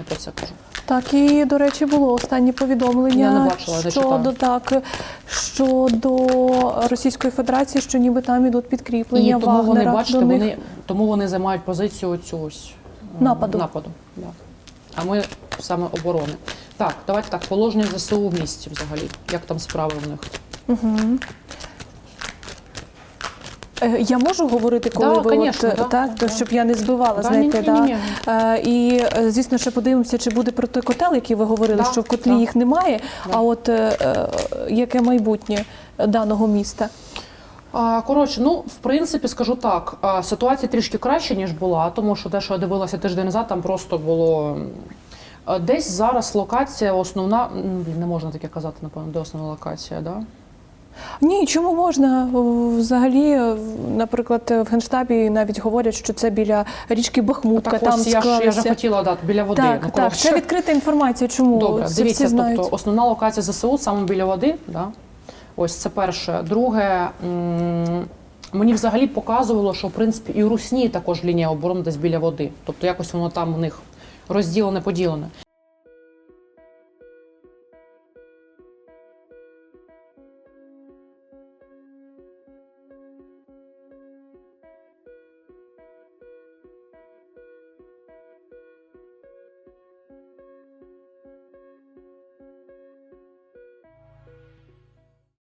Я про це кажу. Так, і до речі, було останнє повідомлення Я не бачила, щодо так щодо Російської Федерації, що ніби там ідуть підкріплення І тому вони бачите, до них. вони тому вони займають позицію цю ось е, Нападу. нападу. Да. А ми саме оборони. Так, давайте так. Положення ЗСУ в місті взагалі. Як там справи в них? Е, Я можу говорити, коли Да, ви конечно, от, да, так, да. то, щоб я не збивала, Да, знаєте, ні-ні-ні. да. Е, і е, звісно, ще подивимося, чи буде про той котел, який ви говорили, Да, що в котлі да. їх немає. Да. А от е, е, яке майбутнє даного міста? Коротше, ну в принципі, скажу так, ситуація трішки краще ніж була, тому що те, що я дивилася тиждень назад, там просто було. Десь зараз локація основна, не можна таке казати, напевно, де основна локація, да? Ні, чому можна? Взагалі, е, наприклад, в Генштабі навіть говорять, що це біля річки Бахмутка. Так, там ось я ж, я ж хотіла дати біля води. Так, ну, так, це відкрита інформація. Чому Добре, Це дивіться, всі знають? тобто основна локація ЗСУ саме біля води. Да? Ось це перше. Друге, м, мені взагалі показувало, що в принципі і у Русні також лінія оборони десь біля води. Тобто якось воно там у них розділене, поділене.